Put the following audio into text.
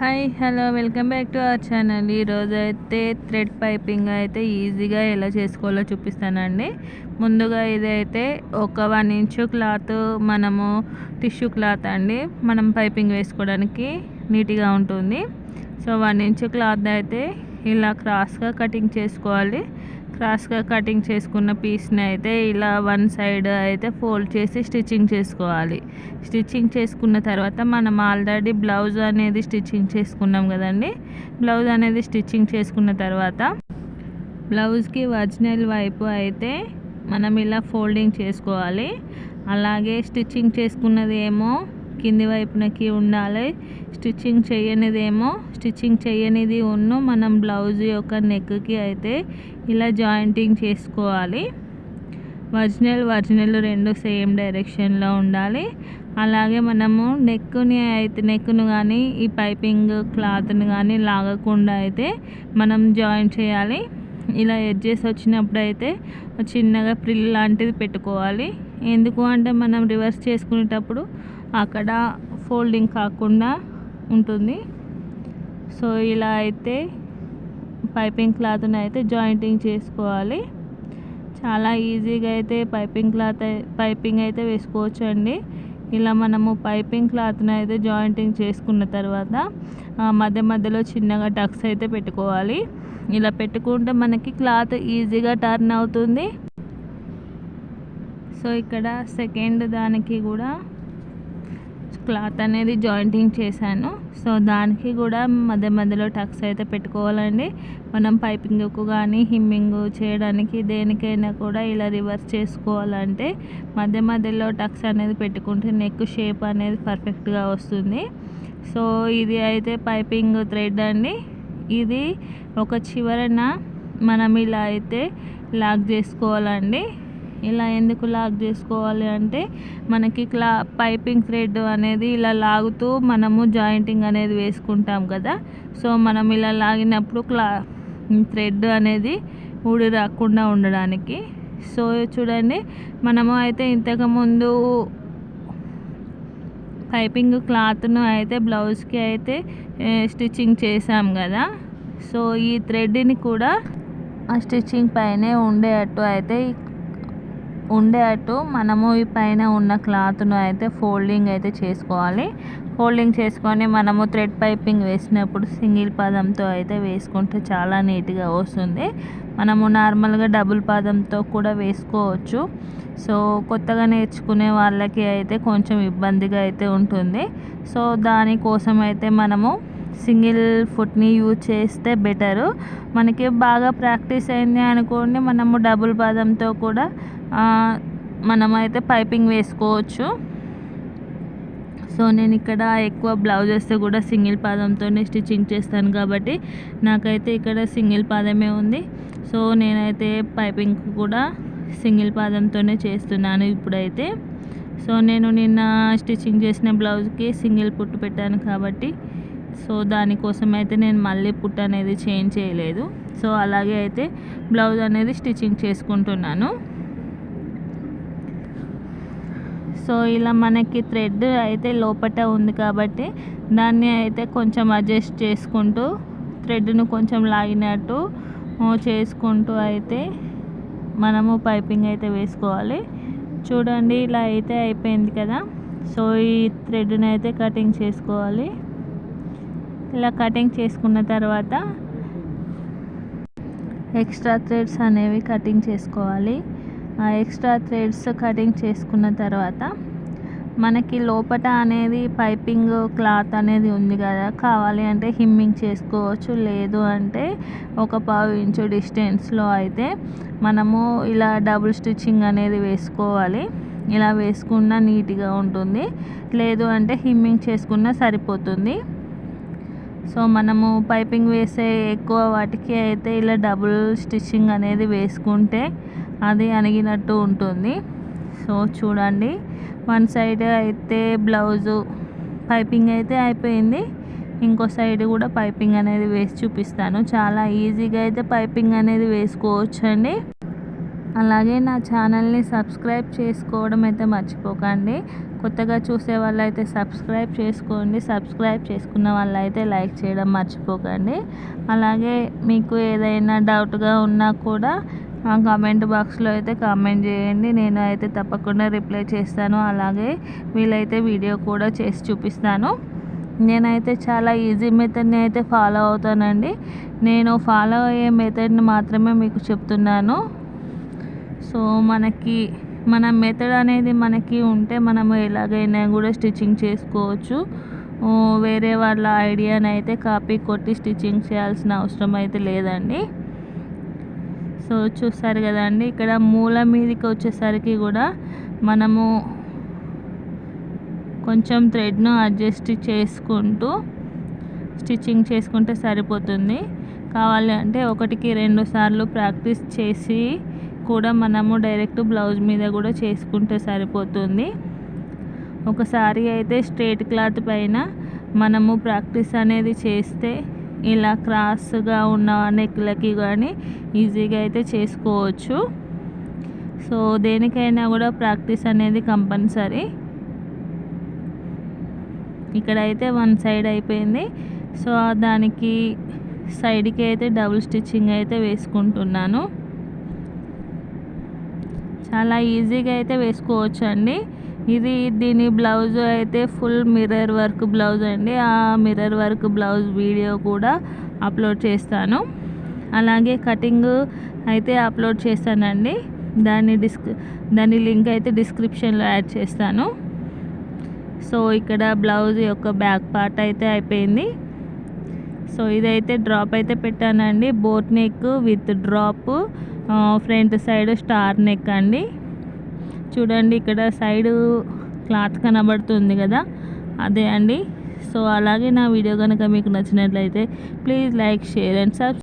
Hi hello welcome back to our channel. ఈరోజు అయితే thread piping అయితే ఈజీగా ఎలా చేసుకోవాలో చూపిస్తానండి. ముందుగా ఇదైతే ఒక వన్ ఇంచు క్లాత్ మనము టిష్యూ క్లాత్ అండి. మనం పైపింగ్ వేసుకోవడానికి నీట్గా ఉంటుంది. సో వన్ ఇంచు క్లాత్ అయితే ఇలా క్రాస్గా కటింగ్ చేసుకోవాలి. క్రాస్గా కటింగ్ చేసుకున్న పీస్ని అయితే ఇలా వన్ సైడ్ అయితే ఫోల్డ్ చేసి స్టిచ్చింగ్ చేసుకోవాలి. స్టిచ్చింగ్ చేసుకున్న తర్వాత మనం ఆల్రెడీ బ్లౌజ్ అనేది స్టిచ్చింగ్ చేసుకున్నాం కదండి. బ్లౌజ్ అనేది స్టిచ్చింగ్ చేసుకున్న తర్వాత బ్లౌజ్కి ఒరిజినల్ వైపు అయితే మనం ఇలా ఫోల్డింగ్ చేసుకోవాలి. అలాగే స్టిచ్చింగ్ చేసుకున్నది ఏమో కింది వైపునకి ఉండాలి. స్టిచ్చింగ్ చేయనిదేమో స్టిచ్చింగ్ చేయనిది ఉన్ను మనం బ్లౌజ్ యొక్క నెక్కి అయితే ఇలా జాయింటింగ్ చేసుకోవాలి. ఒరిజినల్ ఒరిజినల్ రెండు సేమ్ డైరెక్షన్లో ఉండాలి. అలాగే మనము నెక్కుని అయితే నెక్కును కానీ ఈ పైపింగ్ క్లాత్ని కానీ లాగకుండా అయితే మనం జాయిన్ చేయాలి. ఇలా ఎడ్జెస్ వచ్చినప్పుడు అయితే చిన్నగా ప్రిల్ లాంటిది పెట్టుకోవాలి. ఎందుకు అంటే మనం రివర్స్ చేసుకునేటప్పుడు అక్కడ ఫోల్డింగ్ కాకుండా ఉంటుంది. సో ఇలా అయితే పైపింగ్ క్లాత్ని అయితే జాయింటింగ్ చేసుకోవాలి. చాలా ఈజీగా అయితే పైపింగ్ క్లాత్ పైపింగ్ అయితే వేసుకోవచ్చు అండి ఇలా మనము పైపింగ్ క్లాత్ని అయితే జాయింటింగ్ చేసుకున్న తర్వాత మధ్య మధ్యలో చిన్నగా టక్స్ అయితే పెట్టుకోవాలి. ఇలా పెట్టుకుంటే మనకి క్లాత్ ఈజీగా టర్న్ అవుతుంది. సో ఇక్కడ సెకండ్ దానికి కూడా క్లాత్ అనేది జాయింటింగ్ చేశాను. సో దానికి కూడా మధ్య మధ్యలో టక్స్ అయితే పెట్టుకోవాలండి. మనం పైపింగ్కు కానీ హిమ్మింగ్ చేయడానికి దేనికైనా కూడా ఇలా రివర్స్ చేసుకోవాలంటే మధ్య మధ్యలో టక్స్ అనేది పెట్టుకుంటే నెక్ షేప్ అనేది పర్ఫెక్ట్గా వస్తుంది. సో ఇది అయితే పైపింగ్ థ్రెడ్ అండి. ఇది ఒక చివరన మనం ఇలా అయితే లాక్ చేసుకోవాలండి. ఇలా ఎందుకు లాక్ చేసుకోవాలి అంటే మనకి క్లా పైపింగ్ థ్రెడ్ అనేది ఇలా లాగుతూ మనము జాయింటింగ్ అనేది వేసుకుంటాం కదా. సో మనం ఇలా లాగినప్పుడు క్లా థ్రెడ్ అనేది ఊడి రాకుండా ఉండడానికి. సో చూడండి మనము అయితే ఇంతకుముందు పైపింగ్ క్లాత్ను అయితే బ్లౌజ్కి అయితే స్టిచ్చింగ్ చేసాం కదా. సో ఈ థ్రెడ్ని కూడా ఆ స్టిచ్చింగ్ పైనే ఉండేటట్టు అయితే ఉండేటట్టు మనము ఈ పైన ఉన్న క్లాత్ను అయితే ఫోల్డింగ్ అయితే చేసుకోవాలి. ఫోల్డింగ్ చేసుకొని మనము థ్రెడ్ పైపింగ్ వేసినప్పుడు సింగిల్ పాదంతో అయితే వేసుకుంటే చాలా నీట్గా వస్తుంది. మనము నార్మల్గా డబుల్ పాదంతో కూడా వేసుకోవచ్చు. సో కొత్తగా నేర్చుకునే వాళ్ళకి అయితే కొంచెం ఇబ్బందిగా అయితే ఉంటుంది. సో దానికోసం అయితే మనము సింగిల్ ఫుట్ని యూజ్ చేస్తే బెటరు. మనకి బాగా ప్రాక్టీస్ అయింది అనుకోండి మనము డబుల్ పాదంతో కూడా మనమైతే పైపింగ్ వేసుకోవచ్చు. సో నేను ఇక్కడ ఎక్కువ బ్లౌజెస్ కూడా సింగిల్ పాదంతోనే స్టిచ్చింగ్ చేస్తాను కాబట్టి నాకైతే ఇక్కడ సింగిల్ పాదమే ఉంది. సో నేనైతే పైపింగ్ కూడా సింగిల్ పాదంతోనే చేస్తున్నాను ఇప్పుడైతే. సో నేను నిన్న స్టిచ్చింగ్ చేసిన బ్లౌజ్కి సింగిల్ పుట్టు పెట్టాను కాబట్టి సో దానికోసం అయితే నేను మళ్ళీ పుట్ అనేది చేంజ్ చేయలేదు. సో అలాగే అయితే బ్లౌజ్ అనేది స్టిచ్చింగ్ చేసుకుంటున్నాను. సో ఇలా మనకి థ్రెడ్ అయితే లోపట ఉంది కాబట్టి దాన్ని అయితే కొంచెం అడ్జస్ట్ చేసుకుంటూ థ్రెడ్ను కొంచెం లాగినట్టు చేసుకుంటూ అయితే మనము పైపింగ్ అయితే వేసుకోవాలి. చూడండి ఇలా అయితే అయిపోయింది కదా. సో ఈ థ్రెడ్ని అయితే కటింగ్ చేసుకోవాలి. ఇలా కటింగ్ చేసుకున్న తర్వాత ఎక్స్ట్రా థ్రెడ్స్ అనేవి కటింగ్ చేసుకోవాలి. ఆ ఎక్స్ట్రా థ్రెడ్స్ కటింగ్ చేసుకున్న తర్వాత మనకి లోపట అనేది పైపింగ్ క్లాత్ అనేది ఉంది కదా. కావాలి అంటే హిమ్మింగ్ చేసుకోవచ్చు లేదు అంటే ఒక పావు ఇంచు డిస్టెన్స్లో అయితే మనము ఇలా డబుల్ స్టిచ్చింగ్ అనేది వేసుకోవాలి. ఇలా వేసుకున్న నీట్గా ఉంటుంది. లేదు అంటే హిమ్మింగ్ చేసుకున్న సరిపోతుంది. సో మనము పైపింగ్ వేసే ఎక్కువ వాటికి అయితే ఇలా డబుల్ స్టిచ్చింగ్ అనేది వేసుకుంటే అది అణిగినట్టు ఉంటుంది. సో చూడండి వన్ సైడ్ అయితే బ్లౌజు పైపింగ్ అయితే అయిపోయింది. ఇంకో సైడ్ కూడా పైపింగ్ అనేది వేసి చూపిస్తాను. చాలా ఈజీగా అయితే పైపింగ్ అనేది వేసుకోవచ్చండి. అలాగే నా ఛానల్ని సబ్స్క్రైబ్ చేసుకోవడం అయితే మర్చిపోకండి. కొత్తగా చూసే వాళ్ళైతే సబ్స్క్రైబ్ చేసుకోండి. సబ్స్క్రైబ్ చేసుకున్న వాళ్ళైతే లైక్ చేయడం మర్చిపోకండి. అలాగే మీకు ఏదైనా డౌట్గా ఉన్నా కూడా కామెంట్ బాక్స్లో అయితే కామెంట్ చేయండి. నేను అయితే తప్పకుండా రిప్లై చేస్తాను. అలాగే వీలైతే వీడియో కూడా చేసి చూపిస్తాను. నేనైతే చాలా ఈజీ మెథడ్ని అయితే ఫాలో అవుతానండి. నేను ఫాలో అయ్యే మెథడ్ని మాత్రమే మీకు చెప్తున్నాను. సో మనకి మన మెథడ్ అనేది మనకి ఉంటే మనము ఎలాగైనా కూడా స్టిచ్చింగ్ చేసుకోవచ్చు. వేరే వాళ్ళ ఐడియాని అయితే కాపీ కొట్టి స్టిచ్చింగ్ చేయాల్సిన అవసరం అయితే లేదండి. సో చూస్తారు కదండి ఇక్కడ మూల మీదకి వచ్చేసరికి కూడా మనము కొంచెం థ్రెడ్ను అడ్జస్ట్ చేసుకుంటూ స్టిచ్చింగ్ చేసుకుంటే సరిపోతుంది. కావాలి అంటే ఒకటికి రెండు సార్లు ప్రాక్టీస్ చేసి కూడా మనము డైరెక్ట్ బ్లౌజ్ మీద కూడా చేసుకుంటే సరిపోతుంది. ఒకసారి అయితే స్ట్రేట్ క్లాత్ పైన మనము ప్రాక్టీస్ అనేది చేస్తే ఇలా క్రాస్గా ఉన్న నెక్లకి కానీ ఈజీగా అయితే చేసుకోవచ్చు. సో దేనికైనా కూడా ప్రాక్టీస్ అనేది కంపల్సరీ. ఇక్కడ అయితే వన్ సైడ్ అయిపోయింది. సో దానికి సైడ్కి అయితే డబుల్ స్టిచ్చింగ్ అయితే వేసుకుంటున్నాను. చాలా ఈజీగా అయితే వేసుకోవచ్చు అండి ఇది దీని బ్లౌజ్ అయితే ఫుల్ మిర్రర్ వర్క్ బ్లౌజ్ అండి. ఆ మిర్రర్ వర్క్ బ్లౌజ్ వీడియో కూడా అప్లోడ్ చేస్తాను. అలాగే కటింగ్ అయితే అప్లోడ్ చేస్తానండి. దాని డిస్క్ దాని లింక్ అయితే డిస్క్రిప్షన్లో యాడ్ చేస్తాను. సో ఇక్కడ బ్లౌజ్ యొక్క బ్యాక్ పార్ట్ అయితే అయిపోయింది. సో ఇదైతే డ్రాప్ అయితే పెట్టానండి. Boat neck with drop. Front side star neck అండి. చూడండి ఇక్కడ సైడ్ క్లాత్ కనబడుతుంది కదా. అదే అండి. సో అలాగే నా వీడియో కనుక మీకు నచ్చినట్లయితే please like share and subscribe